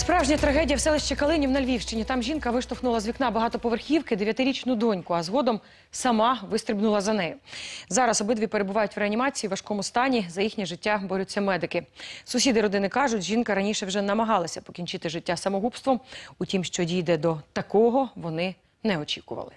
Справжня трагедія в селищі Калинів на Львівщині. Там жінка виштовхнула з вікна багатоповерхівки дев'ятирічну доньку, а згодом сама вистрибнула за нею. Зараз обидві перебувають в реанімації в важкому стані. За їхнє життя борються медики. Сусіди родини кажуть, жінка раніше вже намагалася покінчити життя самогубством. Утім, що дійде до такого, вони не очікували.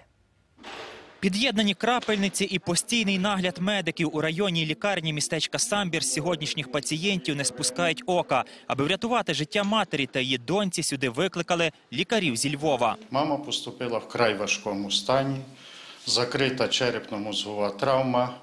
Під'єднані крапельниці і постійний нагляд медиків у районній лікарні містечка Самбір з сьогоднішніх пацієнтів не спускають ока. Аби врятувати життя матері та її доньці, сюди викликали лікарів зі Львова. Мама поступила в край важкому стані, закрита черепно-мозгова травма,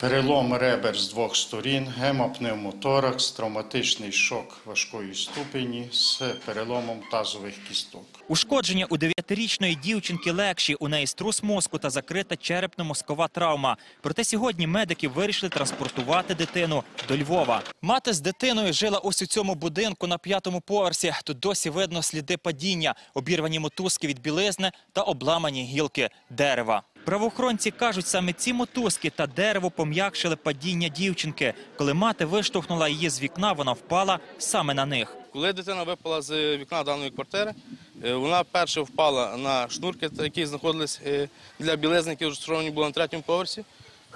перелом ребер з двох сторін, гемопневмоторакс, травматичний шок важкої ступені з переломом тазових кісток. Ушкодження у дев'ятирічної дівчинки легші. У неї струс мозку та закрита черепно-мозкова травма. Проте сьогодні медики вирішили транспортувати дитину до Львова. Мати з дитиною жила ось у цьому будинку на п'ятому поверсі. Тут досі видно сліди падіння, обірвані мотузки від білизни та обламані гілки дерева. Правоохоронці кажуть, саме ці мотузки та дерево пом'якшили падіння дівчинки. Коли мати виштовхнула її з вікна, вона впала саме на них. Коли дитина випала з вікна даної квартири, е, вона перше впала на шнурки, які знаходились е, для білизни, які розташовані були на третьому поверсі.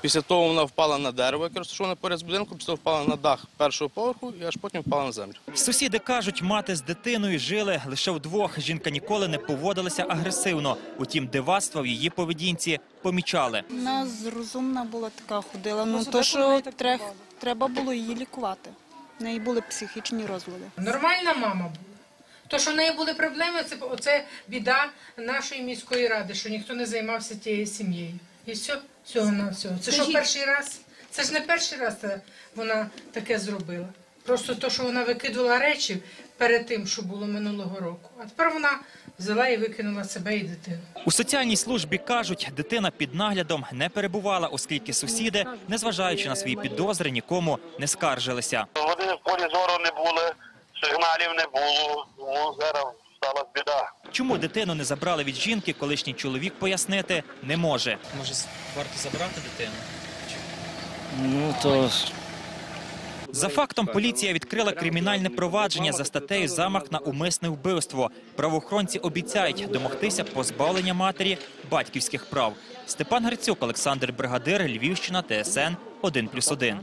Після того вона впала на дерево, яке розташоване поряд з будинком, після того впала на дах першого поверху і аж потім впала на землю. Сусіди кажуть, мати з дитиною жили лише вдвох. Жінка ніколи не поводилася агресивно. Утім, дивацтва в її поведінці помічали. Вона розумна була така ходила. Ну то що трех, треба було її лікувати. В неї були психічні розлади. Нормальна мама була. То, що в неї були проблеми, це оце біда нашої міської ради, що ніхто не займався тією сім'єю. І все, всього на всього. Це що перший раз? Це ж не перший раз вона таке зробила. Просто то, що вона викидувала речі перед тим, що було минулого року. А тепер вона взяла і викинула себе і дитину. У соціальній службі кажуть, дитина під наглядом не перебувала, оскільки сусіди, незважаючи на свої підозри, нікому не скаржилися. Вони в полі зору не були, сигналів не було, тому зараз стала біда. Чому дитину не забрали від жінки, колишній чоловік пояснити не може. Може, варто забрати дитину? Ну то За фактом поліція відкрила кримінальне провадження за статтею замах на умисне вбивство. Правоохоронці обіцяють домогтися позбавлення матері батьківських прав. Степан Грицюк, Олександр Бригадир, Львівщина, ТСН 1+,1.